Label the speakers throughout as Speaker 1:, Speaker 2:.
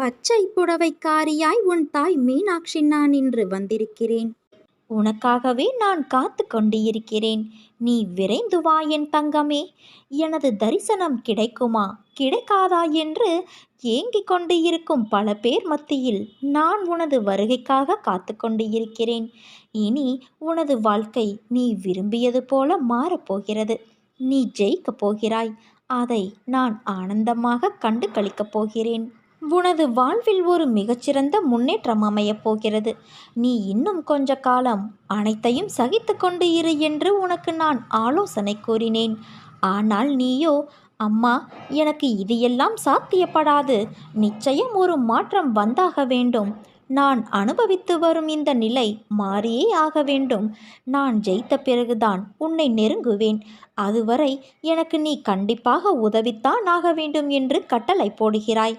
Speaker 1: பச்சை புடவைக்காரியாய் உன் தாய் மீனாட்சி நான் இன்று வந்திருக்கிறேன்.
Speaker 2: உனக்காகவே நான் காத்து கொண்டிருக்கிறேன். நீ விரைந்து வா என் தங்கமே. எனது தரிசனம் கிடைக்குமா? கிடைக்காதா என்று ஏங்கிக் கொண்டு இருக்கும் பல பேர் மத்தியில் நான் உனது வருகைக்காக காத்து கொண்டு இருக்கிறேன் இனி உனது வாழ்க்கை நீ விரும்பியது போல மாறப்போகிறது நீ ஜெயிக்கப் போகிறாய். அதை நான் ஆனந்தமாக கண்டு கழிக்கப் போகிறேன். உனது வாழ்வில் ஒரு மிகச்சிறந்த முன்னேற்றம் அமையப் போகிறது. நீ இன்னும் கொஞ்ச காலம் அனைத்தையும் சகித்து கொண்டு இரு என்று உனக்கு நான் ஆலோசனை கூறினேன். ஆனால் நீயோ அம்மா எனக்கு இது எல்லாம் சாத்தியப்படாது. நிச்சயம் ஒரு மாற்றம் வந்தாக வேண்டும். நான் அனுபவித்து வரும் இந்த நிலை மாறியே ஆக வேண்டும். நான் ஜெயித்த பிறகுதான் உன்னை நெருங்குவேன். அதுவரை எனக்கு நீ கண்டிப்பாக உதவித்தான் ஆக வேண்டும் என்று கட்டளை போடுகிறாய்.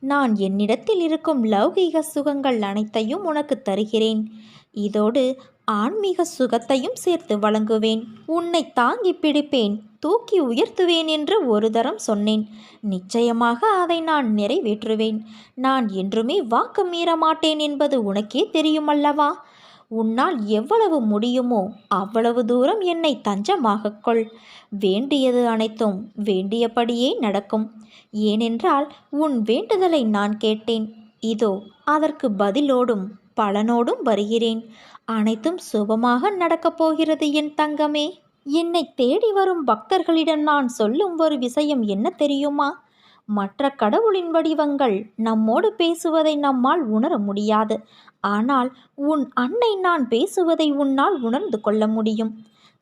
Speaker 2: நான் என்னிடத்தில் இருக்கும் லௌகீக சுகங்கள் அனைத்தையும் உனக்கு தருகிறேன். இதோடு ஆன்மீக சுகத்தையும் சேர்த்து வழங்குவேன். உன்னை தாங்கி பிடிப்பேன். தூக்கி உயர்த்துவேன் என்று ஒரு தரம் சொன்னேன். நிச்சயமாக அதை நான் நிறைவேற்றுவேன். நான் என்றுமே வாக்கு மீற மாட்டேன் என்பது உனக்கே தெரியுமல்லவா? உன்னால் எவ்வளவு முடியுமோ அவ்வளவு தூரம் என்னை தஞ்சமாகக் கொள். வேண்டியது அனைத்தும் வேண்டியபடியே நடக்கும். ஏனென்றால் உன் வேண்டுதலை நான் கேட்டேன். இதோ அதற்கு பதிலோடும் பலனோடும் வருகிறேன். அனைத்தும் சுபமாக நடக்கப் போகிறது என் தங்கமே. என்னை தேடி வரும் பக்தர்களிடம் நான் சொல்லும் ஒரு விஷயம் என்ன தெரியுமா? மற்ற கடவுளின் வடிவங்கள் நம்மோடு பேசுவதை நம்மால் உணர முடியாது. ஆனால் உன் அன்னை நான் பேசுவதை உன்னால் உணர்ந்து கொள்ள முடியும்.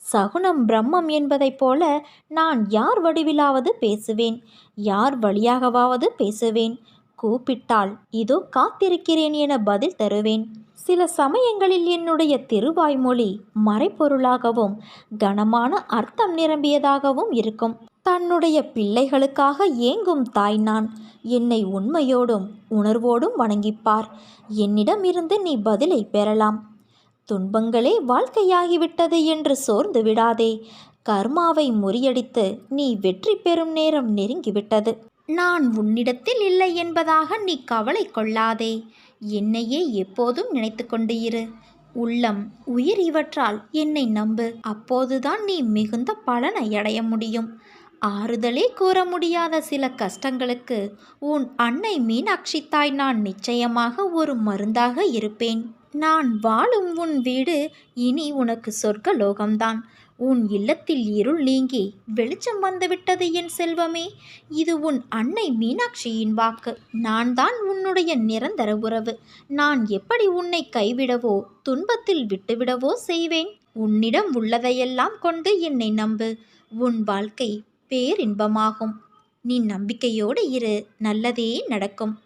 Speaker 2: சகுனம் பிரம்மம் என்பதைப் போல நான் யார் வடிவிலாவது பேசுவேன். யார் வழியாகவாவது பேசுவேன். கூப்பிட்டால் இதோ காத்திருக்கிறேன் என பதில் தருவேன். சில சமயங்களில் என்னுடைய திருவாய்மொழி மறைப்பொருளாகவும் கனமான அர்த்தம் நிரம்பியதாகவும் இருக்கும். தன்னுடைய பிள்ளைகளுக்காக ஏங்கும் தாய் நான். என்னை உண்மையோடும் உணர்வோடும் வணங்கிப்பார். என்னிடமிருந்து நீ பதிலை பெறலாம். துன்பங்களே வாழ்க்கையாகிவிட்டது என்று சோர்ந்து விடாதே. கர்மாவை முறியடித்து நீ வெற்றி பெறும் நேரம் நெருங்கிவிட்டது. நான் உன்னிடத்தில் இல்லை என்பதாக நீ கவலை கொள்ளாதே. என்னையே எப்போதும் நினைத்து கொண்டு இரு. உள்ளம் உயிர் இவற்றால் என்னை நம்பு. அப்போதுதான் நீ மிகுந்த பலனை அடைய முடியும். ஆறுதலே கூற முடியாத சில கஷ்டங்களுக்கு உன் அன்னை மீனாட்சி தாய் நான் நிச்சயமாக ஒரு மருந்தாக இருப்பேன். நான் வாழும் உன் வீடு இனி உனக்கு சொர்க்க லோகம்தான் உன் இல்லத்தில் இருள் நீங்கி வெளிச்சம் வந்துவிட்டது என் செல்வமே. இது உன் அன்னை மீனாட்சியின் வாக்கு. நான் தான் உன்னுடைய நிரந்தர உறவு. நான் எப்படி உன்னை கைவிடவோ துன்பத்தில் விட்டுவிடவோ செய்வேன்? உன்னிடம் உள்ளதையெல்லாம் கொண்டு என்னை நம்பு. உன் வாழ்க்கை பேரின்பமாகும். நீ நம்பிக்கையோடு இரு நல்லதே நடக்கும்.